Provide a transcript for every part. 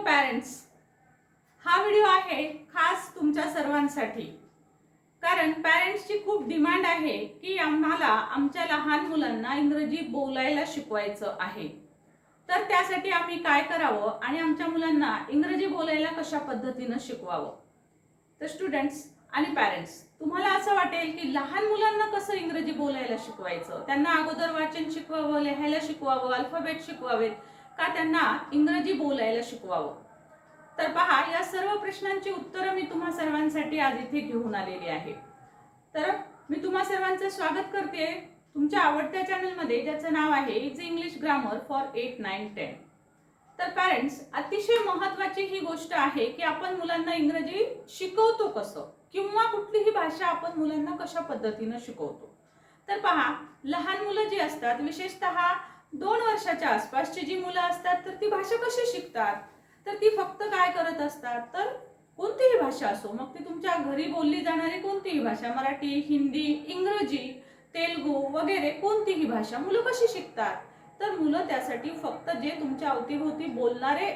Parents हा video आहे खास तुमच्या सर्वांसाठी. कारण पॅरेंट्सची खूप डिमांड आहे की आम्हाला आमच्या लहान मुलांना इंग्रजी बोलायला शिकवायचं आहे. तर त्यासाठी आम्ही काय करावं आणि आमच्या मुलांना इंग्रजी बोलायला कशा पद्धतीनं शिकवावं? तर स्टुडंट्स आणि पॅरेंट्स तुम्हाला असं वाटेल की लहान मुलांना कसं इंग्रजी बोलायला शिकवायचं? त्यांना अगोदर वाचन शिकवावं लिहायला शिकवावं अल्फाबेट शिकवावेत. का त्यांना इंग्रजी बोलायला शिकवावं? तर पहा या सर्व प्रश्नांची उत्तरं मी तुम्हा सर्वांसाठी आज इथे घेऊन आलेली आहे. तर मी तुम्हा सर्वांचं स्वागत करते तुमच्या आवडत्या चॅनलमध्ये ज्याचं नाव आहे is English grammar for eight nine ten तर पॅरेंट्स अतिशय महत्त्वाची ही गोष्ट आहे की आपण मुलांना इंग्रजी शिकवतो कसं? किंवा कुठलीही भाषा आपण मुलांना कशा पद्धतीनं शिकवतो? तर पहा लहान मुलं जी असतात विशेषतः दोन वर्षाच्या आसपासची जी मुलं असतात तर ती भाषा कशी शिकतात? तर ती फक्त काय करत असतात? तर कोणतीही भाषा असो मग ती तुमच्या घरी बोलली जाणारी कोणतीही भाषा मराठी हिंदी इंग्रजी तेलगू वगैरे कोणतीही भाषा मुलं कशी शिकतात? तर मुलं त्यासाठी फक्त जे तुमच्या अवतीभोवती बोलणारे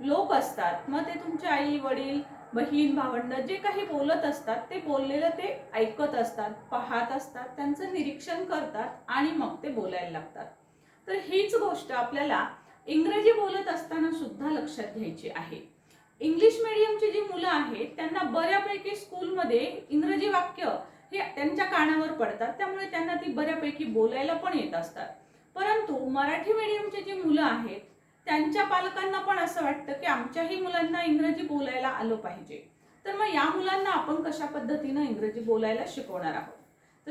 लोक असतात मग ते तुमचे आई वडील बहीण भावंड जे काही बोलत असतात ते बोललेलं ते ऐकत असतात पाहत असतात त्यांचं निरीक्षण करतात आणि मग ते बोलायला लागतात. तर हीच गोष्ट आपल्याला इंग्रजी बोलत असताना सुद्धा लक्षात घ्यायची आहे. इंग्लिश मिडियमची जी मुलं आहेत त्यांना बऱ्यापैकी स्कूलमध्ये इंग्रजी वाक्य हे त्यांच्या कानावर पडतात त्यामुळे त्यांना ती बऱ्यापैकी बोलायला पण येत असतात. परंतु मराठी मिडियमची जी मुलं आहेत त्यांच्या पालकांना पण असं वाटतं की आमच्याही मुलांना इंग्रजी बोलायला आलं पाहिजे. तर मग या मुलांना आपण कशा पद्धतीनं इंग्रजी बोलायला शिकवणार आहोत? तर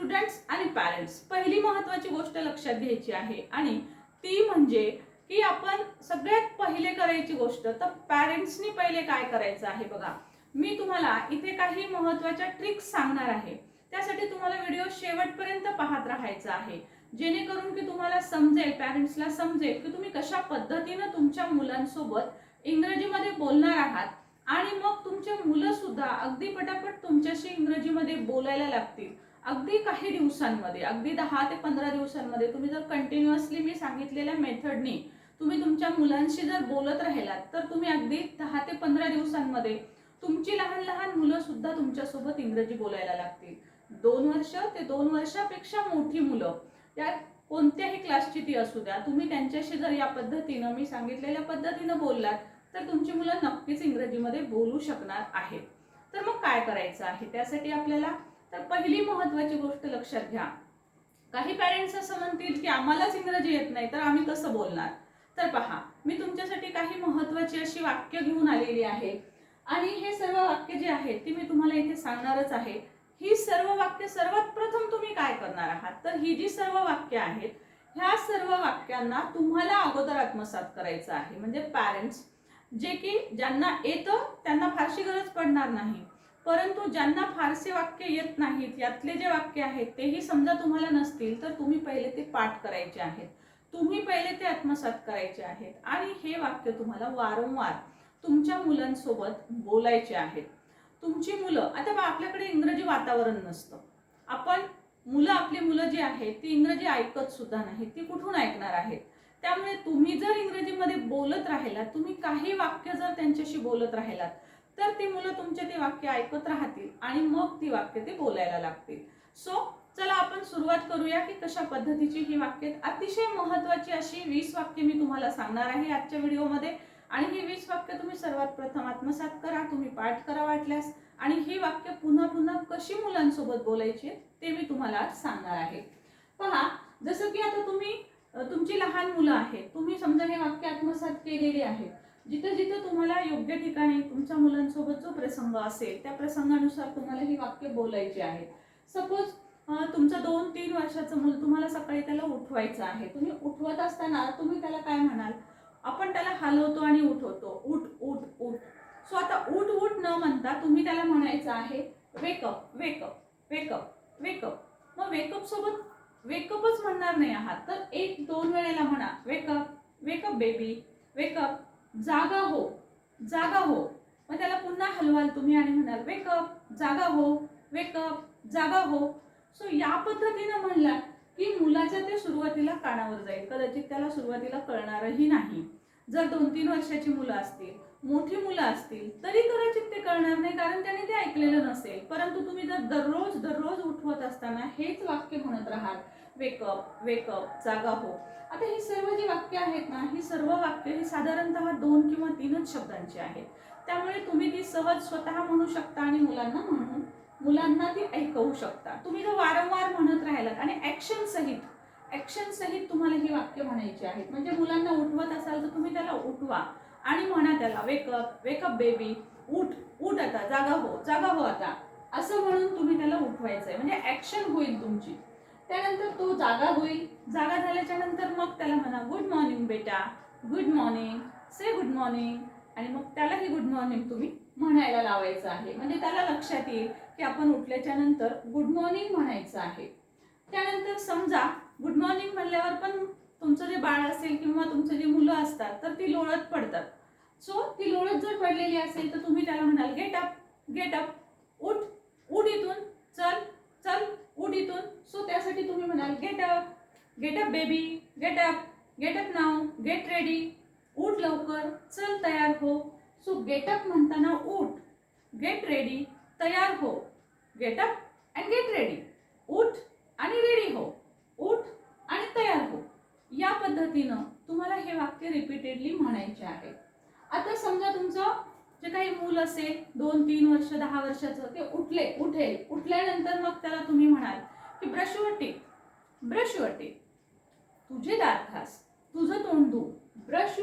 स्टुडंट्स आणि पॅरेंट्स पहिली महत्वाची गोष्ट लक्षात घ्यायची आहे आणि ती म्हणजे की आपण सगळ्यात पहिले करायची गोष्ट तर पॅरेंट्सनी पहिले काय करायचं आहे बघा. मी तुम्हाला इथे काही महत्त्वाच्या ट्रिक्स सांगणार आहे. त्यासाठी तुम्हाला व्हिडिओ शेवटपर्यंत पाहत राहायचा आहे. जेणेकरून की तुम्हाला समजेल पॅरेंट्सला समजेल की तुम्ही कशा पद्धतीनं तुमच्या मुलांसोबत इंग्रजीमध्ये बोलणार आहात. आणि मग तुमचे मुलं सुद्धा अगदी पटापट तुमच्याशी इंग्रजीमध्ये बोलायला लागतील. अगदी काही दिवसांमध्ये अगदी दहा ते पंधरा दिवसांमध्ये तुम्ही जर कंटिन्युअसली मी सांगितलेल्या मेथडनी तुम्ही तुमच्या मुलांशी जर बोलत राहिलात तर तुम्ही अगदी दहा ते पंधरा दिवसांमध्ये तुमची लहान लहान मुलं सुद्धा तुमच्यासोबत इंग्रजी बोलायला लागतील. दोन वर्ष ते दोन वर्षापेक्षा मोठी मुलं त्या कोणत्याही क्लासची ती असू द्या तुम्ही त्यांच्याशी जर या पद्धतीनं मी सांगितलेल्या पद्धतीनं बोललात तर तुमची मुलं नक्कीच इंग्रजीमध्ये बोलू शकणार आहेत. तर मग काय करायचं आहे? त्यासाठी आपल्याला तर पहिली महत्वाची गोष्ट लक्षात घ्या. काही पॅरेंट्स असं म्हणतील की आम्हालाच इंग्रजी येत नाही तर आम्ही कसं बोलणार? तर पहा मी तुमच्यासाठी काही महत्वाची अशी वाक्य घेऊन आलेली आहे. आणि हे सर्व वाक्य जे आहेत ती मी तुम्हाला इथे सांगणारच आहे. ही सर्व वाक्य सर्वात प्रथम तुम्ही काय करणार आहात? तर ही जी सर्व वाक्य आहेत ह्या सर्व वाक्यांना तुम्हाला अगोदर आत्मसात करायचं आहे. म्हणजे पॅरेंट्स जे की ज्यांना येतं त्यांना फारशी गरज पडणार नाही. परंतु ज्यांना फारसे वाक्य येत नाहीत यातले जे वाक्य आहेत तेही समजा तुम्हाला नसतील तर तुम्ही पहिले ते पाठ करायचे आहेत. तुम्ही पहिले ते आत्मसात करायचे आहेत. आणि हे वाक्य तुम्हाला वारंवार तुमच्या मुलांसोबत बोलायचे आहेत. तुमची मुलं आता बा आपल्याकडे इंग्रजी वातावरण नसतं. आपण मुलं आपली मुलं जी आहेत ती इंग्रजी ऐकत सुद्धा नाहीत ती कुठून ऐकणार आहेत? त्यामुळे तुम्ही जर इंग्रजीमध्ये बोलत राहिलात तुम्ही काही वाक्य जर त्यांच्याशी बोलत राहिलात तर ती मुलं तुमचे ते वाक्य ऐकत राहतील आणि मग ती वाक्य ते बोलायला लागतील. सो चला आपण सुरुवात करूया की कशा पद्धतीची ही वाक्य अतिशय महत्वाची अशी वीस वाक्य मी तुम्हाला सांगणार आहे आजच्या व्हिडिओमध्ये. आणि ही वीस वाक्य तुम्ही सर्वात प्रथम आत्मसात करा तुम्ही पाठ करा वाटल्यास. आणि ही वाक्य पुन्हा पुन्हा कशी मुलांसोबत बोलायची ते मी तुम्हाला आज सांगणार आहे. पहा जसं की आता तुम्ही तुमची लहान मुलं आहेत. तुम्ही समजा हे वाक्य आत्मसात केलेली आहेत. जिथं जिथं तुम्हाला योग्य ठिकाणी तुमच्या मुलांसोबत जो प्रसंग असेल त्या प्रसंगानुसार तुम्हाला ही वाक्य बोलायची आहेत सपोज तुमचं दोन तीन वर्षाचं मूल तुम्हाला सकाळी त्याला उठवायचं आहे. तुम्ही उठवत असताना तुम्ही त्याला काय म्हणाल? आपण त्याला हलवतो आणि उठवतो. उठ उठ उठ. सो आता उठ उठ न म्हणता तुम्ही त्याला म्हणायचं आहे wake up wake up wake up wake up मग वेकअप सोबत वेकअपच म्हणणार नाही आहात. तर एक दोन वेळेला म्हणा वेकअप वेकअप बेबी वेकअप जागा हो जागा हो. मग त्याला पुन्हा हलवाल तुम्ही आणि म्हणाल वेकअप जागा हो वेकअप जागा हो. सो या पद्धतीनं म्हणलात की मुलाच्या ते सुरुवातीला कानावर जाईल. कदाचित त्याला सुरुवातीला कळणारही नाही. जर दोन तीन वर्षाची मुलं असतील मोठी मुलं असतील तरी कदाचित ते कळणार नाही कारण त्यांनी ते ऐकलेलं नसेल. परंतु तुम्ही जर दररोज दररोज उठवत असताना हेच वाक्य म्हणत राहाल वेकअप वेकअप जागा हो. आता ही सर्व जी वाक्य आहेत ना ही सर्व वाक्य ही साधारणतः दोन किंवा तीनच शब्दांची आहेत. त्यामुळे तुम्ही ती सहज स्वतः म्हणू शकता आणि मुलांना म्हणून मुलांना ती ऐकवू शकता. तुम्ही जर वारंवार म्हणत राहिलात आणि ॲक्शन सहित ॲक्शन सहित तुम्हाला ही वाक्य म्हणायची आहेत. म्हणजे मुलांना उठवत असाल तर तुम्ही त्याला उठवा आणि म्हणा त्याला वेकअप वेकअप बेबी उठ उठ आता. जागा हो जागा हो आता. असं म्हणून तुम्ही त्याला उठवायचंय. म्हणजे ऍक्शन होईल तुमची. त्यानंतर तो जागा होईल. जागा झाल्याच्यानंतर मग त्याला म्हणा गुड मॉर्निंग बेटा. Good morning say good morning आणि मग त्यालाही गुड मॉर्निंग तुम्ही म्हणायला लावायचं आहे. म्हणजे त्याला लक्षात येईल की आपण उठल्याच्या नंतर गुड मॉर्निंग म्हणायचं आहे. त्यानंतर समजा गुड मॉर्निंग म्हणल्यावर पण तुमचं जे बाळ असेल किंवा तुमचं जे मुलं असतात तर ती लोळत पडतात. सो ती लोळत जर पडलेली असेल तर तुम्ही त्याला म्हणाल गेट अप गेट अप उठ उठ इथून. चल चल उठ इथून सो त्यासाठी तुम्ही म्हणाल get up get up baby get up get up नाव गेट रेडी उठ लवकर चल तयार हो. सो गेट अप म्हणताना उठ गेट रेडी तयार हो. Get up and get ready उठ आणि रेडी हो. उठ आणि तयार हो. या पद्धतीनं तुम्हाला हे वाक्य रिपीटेडली म्हणायचे आहे. आता समजा तुमचं जे काही मूल असेल दोन तीन वर्ष दहा वर्षाचं ते उठले उठेल. उठल्यानंतर मग त्याला तुम्ही म्हणाल की ब्रश ब्रशवटी तुझे दात घास तुझं तोंड धू. Brush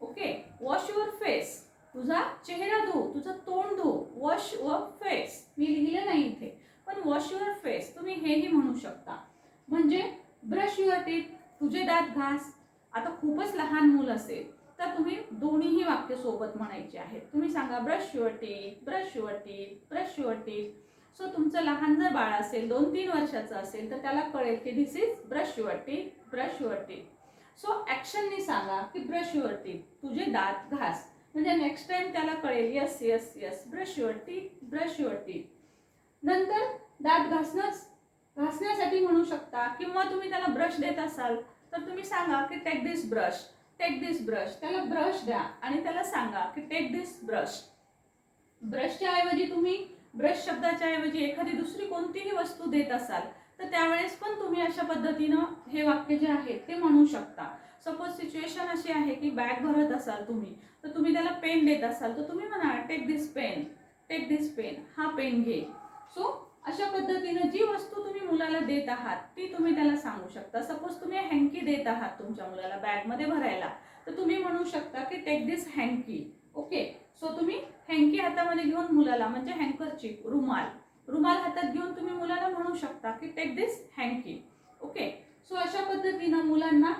okay? Wash your face. तुझा चेहरा धो. तुझं तोंड धू. Wash your face. मी लिहिलं नाही इथे. पण वॉश युअर फेस तुम्ही हेही म्हणू शकता. म्हणजे ब्रश युअर टीथ तुझे दात घास आता खूपच लहान मूल असेल. तर तुम्ही दोन्हीही वाक्य सोबत म्हणायचे आहेत. तुम्ही सांगा brush your teeth brush your teeth brush your teeth. So तुमचं लहान जर बाळ असेल दोन तीन वर्षाचं असेल तर त्याला कळेल की this is brush your teeth brush your teeth. So ॲक्शननी सांगा की ब्रश युअर टीथ तुझे दात घास. म्हणजे नेक्स्ट टाइम त्याला कळेल yes yes yes brush your teeth brush your teeth. नंतर दात घासणंच घासण्यासाठी म्हणू शकता किंवा तुम्ही त्याला ब्रश देत असाल तर तुम्ही सांगा की take this brush take this brush त्याला ब्रश द्या आणि त्याला सांगा की टेक दिस ब्रश ब्रशच्या ऐवजी तुम्ही ब्रश शब्दाच्या ऐवजी एखादी दुसरी कोणतीही वस्तू देत असाल तर त्यावेळेस पण तुम्ही अशा पद्धतीनं हे वाक्य जे आहे ते म्हणू शकता. सपोज सिच्युएशन अशी आहे की बॅग भरत असाल तुम्ही तर तुम्ही त्याला पेन देत असाल तर तुम्ही म्हणा take this pen take this pen हा पेन घे. सो अशा पद्धतीनं जी वस्तू तुम्ही मुलाला देत आहात ती तुम्ही त्याला सांगू शकता. सपोज तुम्ही हँकी देत आहात तुमच्या मुलाला बॅगमध्ये भरायला तर तुम्ही म्हणू शकता की take this hanky okay so तुम्ही हँकी हातामध्ये घेऊन मुलाला म्हणजे हँकरची रुमाल रुमाल हातात घेऊन तुम्ही मुलाला म्हणू शकता की take this hanky okay so अशा पद्धतीनं मुलांना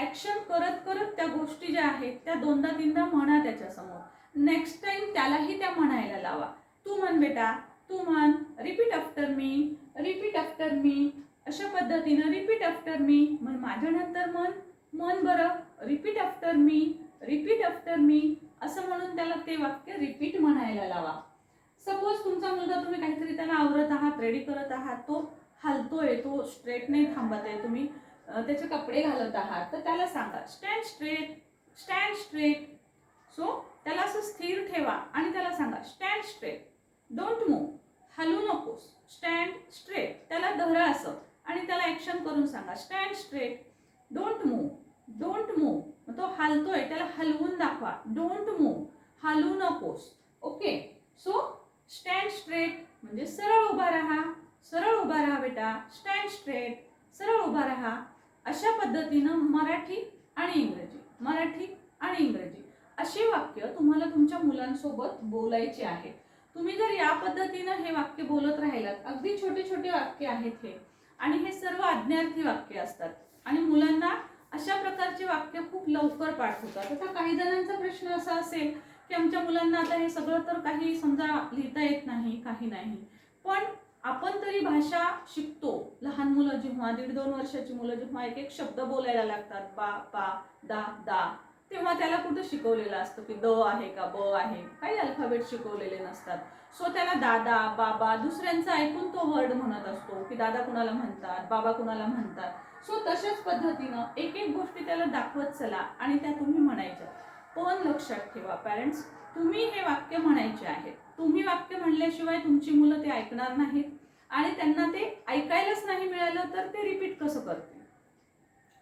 ऍक्शन करत करत त्या गोष्टी ज्या आहेत त्या दोनदा तीनदा म्हणा त्याच्यासमोर. नेक्स्ट टाइम त्यालाही त्या म्हणायला लावा. तू म्हण बेटा तू म्हण repeat after me repeat after me अशा पद्धतीनं रिपीट आफ्टर मी मग माझ्यानंतर मन म्हण. बरं repeat after me repeat after me असं म्हणून त्याला ते वाक्य रिपीट म्हणायला लावा. सपोज तुमचा मुलगा तुम्ही काहीतरी त्याला आवरत आहात रेडी करत आहात तो हलतोय तो स्ट्रेट नाही थांबत आहे तुम्ही त्याचे कपडे घालत आहात तर त्याला सांगा stand straight stand straight so त्याला असं स्थिर ठेवा आणि त्याला सांगा स्टँड स्ट्रेट डोंट मूव हलू नकोस. स्टँड स्ट्रेट त्याला धरा असं. आणि त्याला ॲक्शन करून सांगा. Stand straight don't move don't move मग तो हलतोय. त्याला हलवून दाखवा. डोंट मूव हलू नकोस. ओके सो स्टँड स्ट्रेट म्हणजे सरळ उभा राहा. सरळ उभा राहा बेटा. स्टँड स्ट्रेट सरळ उभा राहा. अशा पद्धतीनं मराठी आणि इंग्रजी. मराठी आणि इंग्रजी. अशी वाक्य तुम्हाला तुमच्या मुलांसोबत बोलायची आहेत. तुम्ही जर या पद्धतीनं हे वाक्य बोलत राहिलात अगदी छोटे छोटे वाक्य आहेत हे. आणि हे सर्व आज्ञार्थी वाक्य असतात. आणि मुलांना अशा प्रकारचे वाक्य खूप लवकर पाठ होतात आता काही जणांचा प्रश्न असा असेल की आमच्या मुलांना आता हे सगळं तर काही समजा लिहिता येत नाही काही नाही. पण आपण तरी भाषा शिकतो. लहान मुलं जेव्हा दीड दोन वर्षाची मुलं जेव्हा एक एक शब्द बोलायला लागतात बा पा दा दा. तेव्हा त्याला कुठं शिकवलेलं असतं की द आहे का ब आहे? काही अल्फाबेट शिकवलेले नसतात. सो त्याला दादा बाबा दुसऱ्यांचं ऐकून तो वर्ड म्हणत असतो की दादा कुणाला म्हणतात बाबा कुणाला म्हणतात. सो तशाच पद्धतीनं एक एक गोष्टी त्याला दाखवत चला आणि त्या तुम्ही म्हणायच्या. पण लक्षात ठेवा पॅरेंट्स तुम्ही हे वाक्य म्हणायचे आहेत. तुम्ही वाक्य म्हणल्याशिवाय तुमची मुलं ते ऐकणार नाहीत. आणि त्यांना ते ऐकायलाच नाही मिळालं तर ते रिपीट कसं करते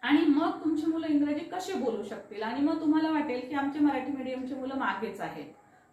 आणि मग तुमची मुलं इंग्रजी कसे बोलू शकतील? आणि मग तुम्हाला वाटेल की आमचे मराठी मीडियमचे मुलं मागेच आहेत.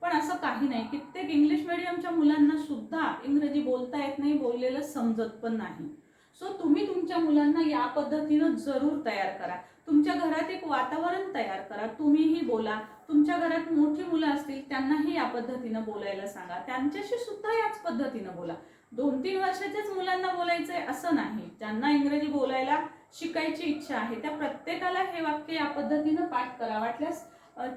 पण असं काही नाही. कित्येक इंग्लिश मिडियमच्या मुलांना सुद्धा इंग्रजी बोलता येत नाही बोललेलं समजत पण नाही. सो तुम्ही तुमच्या मुलांना या पद्धतीनं जरूर तयार करा. तुमच्या घरात एक वातावरण तयार करा. तुम्हीही बोला. तुमच्या घरात मोठी मुलं असतील त्यांनाही या पद्धतीनं बोलायला सांगा. त्यांच्याशी सुद्धा याच पद्धतीनं बोला. दोन तीन वर्षाच्याच मुलांना बोलायचंय असं नाही. ज्यांना इंग्रजी बोलायला शिकायची इच्छा आहे. त्या प्रत्येकाला हे वाक्य या पद्धतीनं पाठ करा. वाटल्यास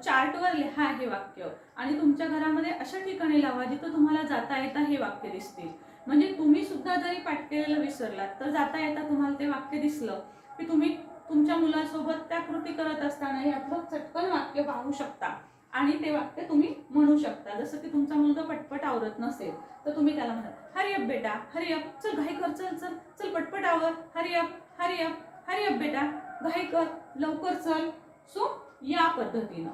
चार्टवर लिहा हे वाक्य. आणि तुमच्या घरामध्ये अशा ठिकाणी लावा जिथं तुम्हाला जाता येता हे वाक्य दिसतील. म्हणजे तुम्ही सुद्धा जरी पाठ केलेलं विसरलात तर जाता येता तुम्हाला ते वाक्य दिसलं की तुम्ही तुमच्या मुलासोबत त्या कृती करत असताना यातलं चटकन वाक्य पाहू शकता. आणि ते वाक्य तुम्ही म्हणू शकता. जसं की तुमचा मुलगा पटपट आवरत नसेल तर तुम्ही त्याला म्हणा हरी अप बेटा हरी अप. चल घाई कर चल चल चल पटपट आवर. Hurry hurry up hurry up hurry up बेटा घाई कर लवकर चल. सो या पद्धतीनं.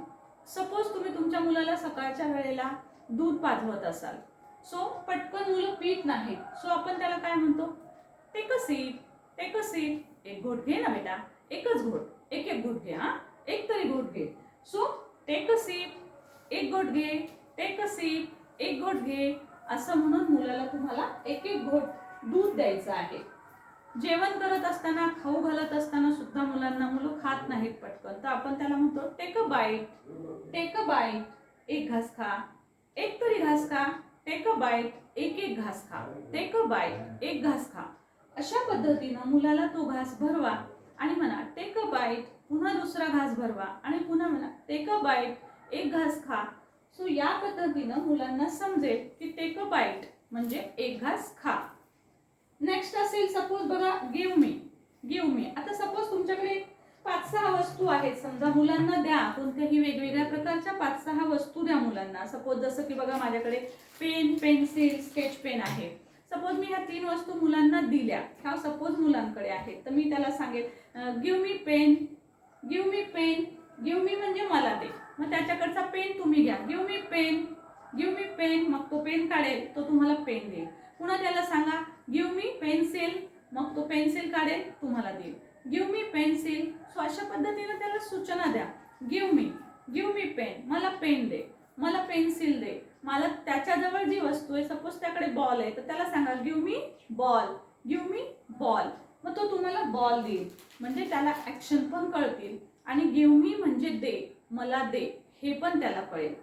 सपोज तुम्ही तुमच्या मुलाला सकाळच्या वेळेला दूध पाजवत असाल. सो पटकन मुलं पीत नाहीत. सो आपण त्याला काय म्हणतो? Take a sip take a sip एक घोट घे ना बेटा. एकच घोट. एक एक घोट घे हां? एक तरी घोट घे. सो टेक अ सीप एक घोट घे. टेक अ सीप एक घोट घे. असं म्हणून मुलाला तुम्हाला एक एक घोट दूध द्यायचं आहे. जेवण करत असताना खाऊ घालत असताना सुद्धा मुलांना मुलं खात नाहीत पटकन. तर आपण त्याला म्हणतो take a bite take a bite एक घास खा. एक तरी घास खा टेक अ बाईट एक एक घास खा. टेक अ बाईट एक घास खा. अशा पद्धतीनं मुलाला तो घास भरवा आणि म्हणा टेक अ बाईट पुन्हा दुसरा घास भरवा. आणि पुन्हा म्हणा टेक अ बाईट एक घास खा. सो या पद्धतीनं मुलांना समजेल की टेक अ बाईट म्हणजे एक घास खा. नेक्स्ट असेल सपोज बघा गिव मी गिव मी आता सपोज तुमच्याकडे पाच सहा वस्तू आहेत. समजा मुलांना द्या. कोणत्याही वेगवेगळ्या प्रकारच्या पाच सहा वस्तू द्या मुलांना. सपोज जसं की बघा माझ्याकडे पेन पेन्सिल स्केच पेन आहे. सपोज मी ह्या तीन वस्तू मुलांना दिल्या. ह्या सपोज मुलांकडे आहेत. तर मी त्याला सांगेल give me pen give me pen give me म्हणजे मला दे. मग त्याच्याकडचा पेन तुम्ही घ्या. Give me pen give me pen मग तो पेन काढेल. तो तुम्हाला पेन देईल. पुन्हा त्याला सांगा गिव मी पेन्सिल मग तो पेन्सिल काढेल तुम्हाला देईल. गिव मी पेन्सिल सो अशा पद्धतीने त्याला सूचना द्या. Give me give me pen मला पेन दे. मला पेन्सिल दे. मला त्याच्याजवळ जी वस्तू आहे सपोज त्याकडे बॉल आहे तर त्याला सांगा give me ball give me ball मग तो तुम्हाला बॉल देईल. म्हणजे त्याला ॲक्शन पण कळतील. आणि गिव मी म्हणजे दे. मला दे. हे पण त्याला कळेल.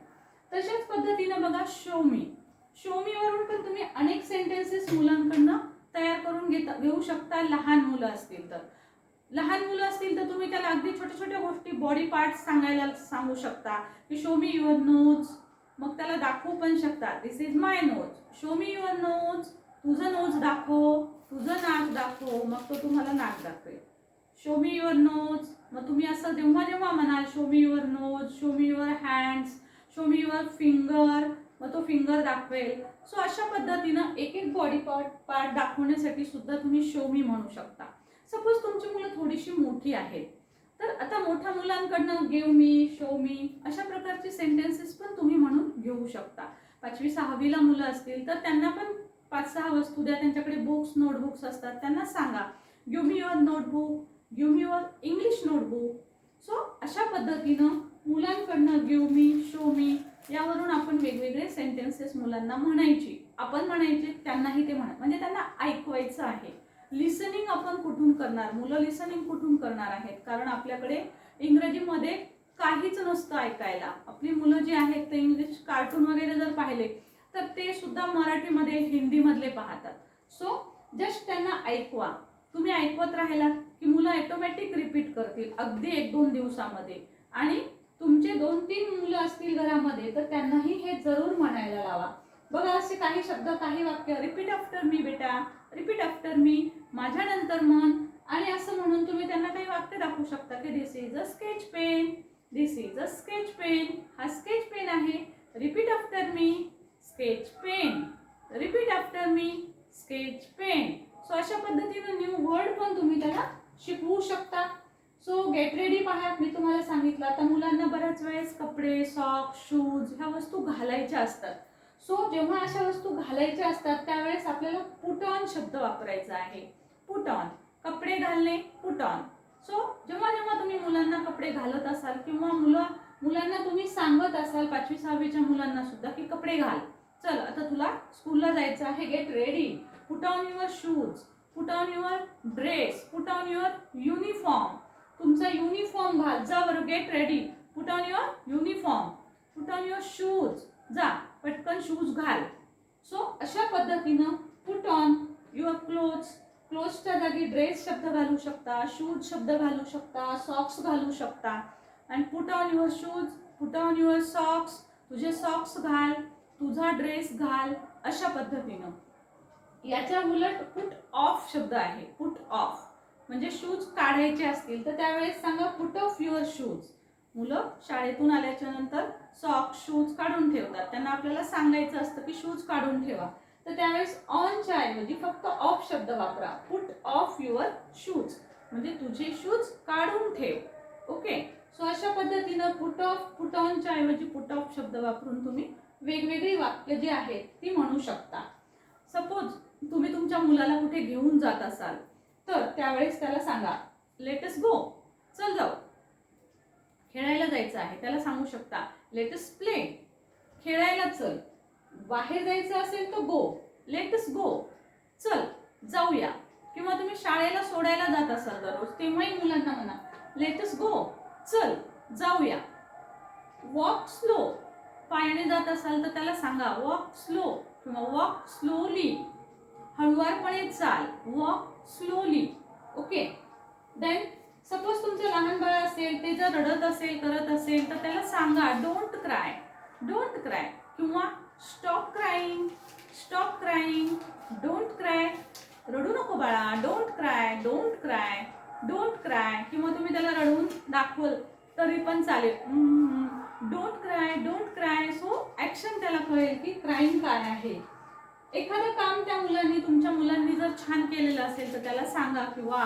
तशाच पद्धतीनं बघा शो मी शोमीवरून वरून पण तुम्ही अनेक सेंटेन्सेस मुलांकडनं तयार करून घेता घेऊ शकता. लहान मुलं असतील तर. लहान मुलं असतील तर तुम्ही त्याला अगदी छोट्या छोट्या गोष्टी बॉडी पार्ट्स सांगायला सांगू शकता. की शो मी युअर नोज मग त्याला दाखवू पण शकता. This is my nose show me your nose तुझं नोज दाखव. तुझं नाक दाखव. मग तो तुम्हाला नाक दाखवेल. शो मी युअर नोज मग तुम्ही असं जेव्हा जेव्हा म्हणाल show me your nose show me your hands show me your finger मग तो फिंगर दाखवेल. सो अशा पद्धतीनं एक एक बॉडी पार्ट पार्ट दाखवण्यासाठी सुद्धा तुम्ही शो मी म्हणू शकता. सपोज तुमची मुलं थोडीशी मोठी आहेत. तर आता मोठ्या मुलांकडनं गिव मी शो मी अशा प्रकारचे सेंटेन्सेस पण तुम्ही म्हणून घेऊ शकता. पाचवी सहावीला मुलं असतील तर त्यांना पण पाच सहा वस्तू द्या. त्यांच्याकडे बुक्स नोटबुक्स असतात. त्यांना सांगा give me your notebook give me your English notebook so अशा पद्धतीनं मुलांकडनं गिव मी शो मी यावरून आपण वेगवेगळे सेंटेन्सेस मुलांना म्हणायची. आपण म्हणायचे त्यांनाही ते म्हणा. म्हणजे त्यांना ऐकवायचं आहे. लिसनिंग आपण कुठून करणार? मुलं लिसनिंग कुठून करणार आहेत? कारण आपल्याकडे इंग्रजीमध्ये काहीच नसतं ऐकायला. आपली मुलं जी आहेत ते इंग्लिश कार्टून वगैरे जर पाहिले तर ते सुद्धा मराठीमध्ये हिंदीमधले पाहतात. सो जस्ट त्यांना ऐकवा. तुम्ही ऐकवत राहिलात की मुलं ॲटोमॅटिक रिपीट करतील अगदी एक दोन दिवसामध्ये. आणि तुमचे दोन तीन मुलं असतील घरामध्ये तर त्यांनाही हे जरूर म्हणायला लावा. बघा असे काही शब्द काही वाक्य रिपीट आफ्टर मी बेटा. रिपीट आफ्टर मी माझ्यानंतर मन आणि असं म्हणून तुम्ही त्यांना काही वाक्य दाखवू शकता की this is a sketch pen this is a sketch pen हा स्केच पेन आहे. Repeat after me sketch pen repeat after me sketch pen so अशा पद्धतीनं न्यू वर्ड पण तुम्ही त्याला शिकवू शकता. सो गेट रेडी पाहत मी तुम्हाला सांगितलं आता मुलांना बऱ्याच वेळेस कपडे सॉक्स शूज ह्या वस्तू घालायच्या असतात. सो जेव्हा अशा वस्तू घालायच्या असतात त्यावेळेस आपल्याला पुट ऑन शब्द वापरायचा आहे. पुट ऑन कपडे घालणे पुट ऑन सो जेव्हा जेव्हा तुम्ही मुलांना कपडे घालत असाल किंवा मुलं मुलांना तुम्ही सांगत असाल पाचवी सहावीच्या मुलांना सुद्धा की कपडे घाल. चल आता तुला स्कूलला जायचं आहे get ready put on your shoes put on your dress put on your uniform तुमचा युनिफॉर्म घाल. जा बरं get ready put on your uniform put on your shoes जा पटकन शूज घाल. सो अशा पद्धतीनं पुट ऑन युअर क्लोथ्स क्लोथ्सच्या जागी ड्रेस शब्द घालू शकता शूज शब्द घालू शकता सॉक्स घालू शकता. And put on your shoes put on your socks तुझे सॉक्स घाल तुझा ड्रेस घाल. अशा पद्धतीनं. याच्या उलट पुट ऑफ शब्द आहे. पुट ऑफ म्हणजे शूज काढायचे असतील तर त्यावेळेस सांगा पुट ऑफ युअर शूज मुलं शाळेतून आल्याच्यानंतर सॉक्स शूज काढून ठेवतात. त्यांना आपल्याला सांगायचं असतं की शूज काढून ठेवा. तर त्यावेळेस ऑनच्या ऐवजी फक्त ऑफ शब्द वापरा. पुट ऑफ युअर शूज म्हणजे तुझे शूज काढून ठेव. ओके सो अशा पद्धतीनं पुट ऑफ पुट ऑनच्या ऐवजी पुट ऑफ शब्द वापरून तुम्ही वेगवेगळी वाक्य जी आहेत ती म्हणू शकता. सपोज तुम्ही तुमच्या मुलाला कुठे घेऊन जात असाल. तर त्यावेळेस त्याला सांगा लेटस गो चल जाऊ. खेळायला जायचं आहे. त्याला सांगू शकता लेटस प्ले खेळायला चल. बाहेर जायचं असेल तर गो लेटस गो चल जाऊया. किंवा तुम्ही शाळेला सोडायला जात असाल दररोज तेव्हाही मुलांना म्हणा लेटस गो चल जाऊया. वॉक स्लो पायाने जात असाल तर त्याला सांगा वॉक स्लो किंवा वॉक स्लोली हळुवारपणे चाल. Walk slowly okay then suppose तुमचं लहान बाळ असेल ते जर रडत असेल करत असेल तर त्याला सांगा डोंट क्राय डोंट क्राय किंवा stop crying stop crying don't cry रडू नको बाळा don't cry don't cry don't cry किंवा तुम्ही त्याला रडवून दाखवल तरी पण चालेल. Don't cry don't cry so action त्याला कळेल की क्राईम काय आहे. एखादं काम त्या मुलांनी तुमच्या मुलांनी जर छान केलेलं असेल तर त्याला सांगा की वा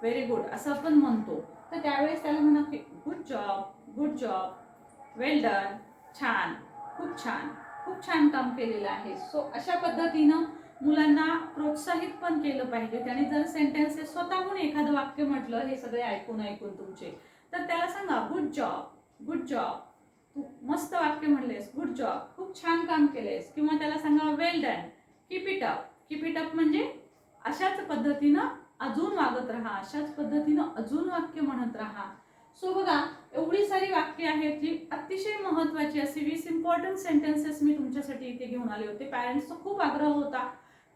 व्हेरी गुड असं आपण म्हणतो. तर त्यावेळेस त्याला म्हणा की good job good job well done छान. खूप छान. खूप छान काम केलेलं आहे. सो अशा पद्धतीनं मुलांना प्रोत्साहित पण केलं पाहिजे. त्याने जर सेंटेन्सेस स्वतःहून एखादं वाक्य म्हटलं हे सगळे ऐकून ऐकून तुमचे तर त्याला सांगा गुड जॉब गुड जॉब तू मस्त वाक्य म्हणलेस. गुड जॉब खूप छान काम केलेस किंवा त्याला सांगा well done keep it up keep it up म्हणजे अशाच पद्धतीनं अजून वागत राहा अशाच पद्धतीनं अजून वाक्य म्हणत राहा. सो बघा एवढी सारी वाक्य आहेत जी अतिशय महत्वाची अशी वीस इम्पॉर्टंट सेंटेन्सेस मी तुमच्यासाठी इथे घेऊन आले होते. पॅरेंट्सचा खूप आग्रह होता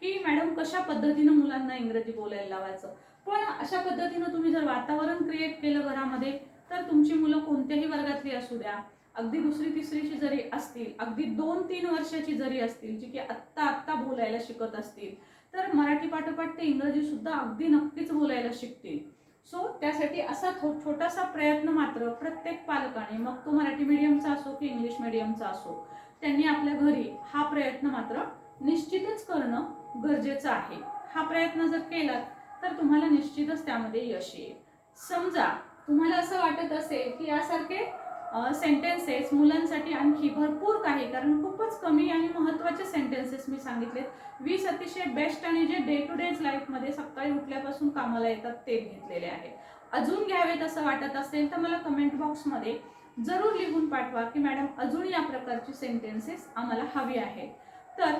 की मॅडम कशा पद्धतीनं मुलांना इंग्रजी बोलायला लावायचं? पण अशा पद्धतीनं तुम्ही जर वातावरण क्रिएट केलं घरामध्ये तर तुमची मुलं कोणत्याही वर्गातली असू द्या अगदी दुसरी तिसरीची जरी असतील अगदी दोन तीन वर्षाची जरी असतील जी की आत्ता आत्ता बोलायला शिकत असतील तर मराठी पाठोपाठ ते इंग्रजी सुद्धा अगदी नक्कीच बोलायला शिकतील. सो त्यासाठी असा थो छोटासा प्रयत्न मात्र प्रत्येक पालकाने मग तो मराठी मीडियमचा असो की इंग्लिश मीडियमचा असो त्यांनी आपल्या घरी हा प्रयत्न मात्र निश्चितच करणं गरजेचं आहे. हा प्रयत्न जर केलात तर तुम्हाला निश्चितच त्यामध्ये यश येईल. समजा तुम्हाला असं वाटत असेल की यासारखे सेंटेन्सेस मुलांसाठी आणखी भरपूर काही कारण खूपच कमी आणि महत्त्वाचे सेंटेन्सेस मी सांगितले वीस अतिशय बेस्ट आणि जे डे टू डेज लाईफमध्ये सकाळी उठल्यापासून कामाला येतात ते घेतलेले आहेत. अजून घ्यावेत असं वाटत असेल तर मला कमेंट बॉक्समध्ये जरूर लिहून पाठवा की मॅडम अजून या प्रकारची सेंटेन्सेस आम्हाला हवी आहेत. तर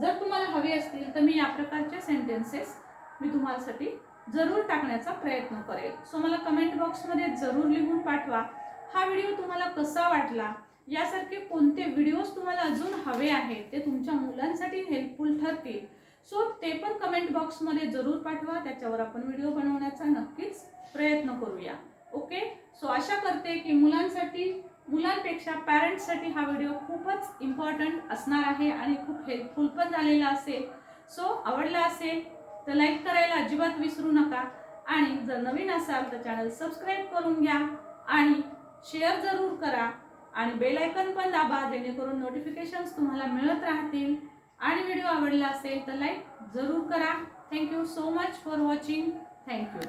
जर तुम्हाला हवी असतील तर मी या प्रकारचे सेंटेन्सेस मी तुम्हासाठी जरूर टाकण्याचा प्रयत्न करेल. सो मला कमेंट बॉक्समध्ये जरूर लिहून पाठवा. हा व्हिडिओ तुम्हाला कसा वाटला? यासारखे कोणते व्हिडिओज तुम्हाला अजून हवे आहेत ते तुमच्या मुलांसाठी हेल्पफुल ठरतील? सो ते पण कमेंट बॉक्समध्ये जरूर पाठवा त्याच्यावर आपण व्हिडिओ बनवण्याचा नक्कीच प्रयत्न करूया. ओके सो आशा करते की मुलांसाठी मुलांपेक्षा पॅरेंट्ससाठी हा व्हिडिओ खूपच इम्पॉर्टंट असणार आहे आणि खूप हेल्पफुल पण झालेला असेल. सो आवडला असेल तर लाईक करायला अजिबात विसरू नका. आणि जर नवीन असाल तर चॅनल सबस्क्राईब करून घ्या. आणि शेअर जरूर करा आणि बेल आयकन पण दाबा जेणेकरून नोटिफिकेशन्स तुम्हाला मिळत राहतील. आणि व्हिडिओ आवडला असेल तर लाईक जरूर करा. Thank you so much for watching thank you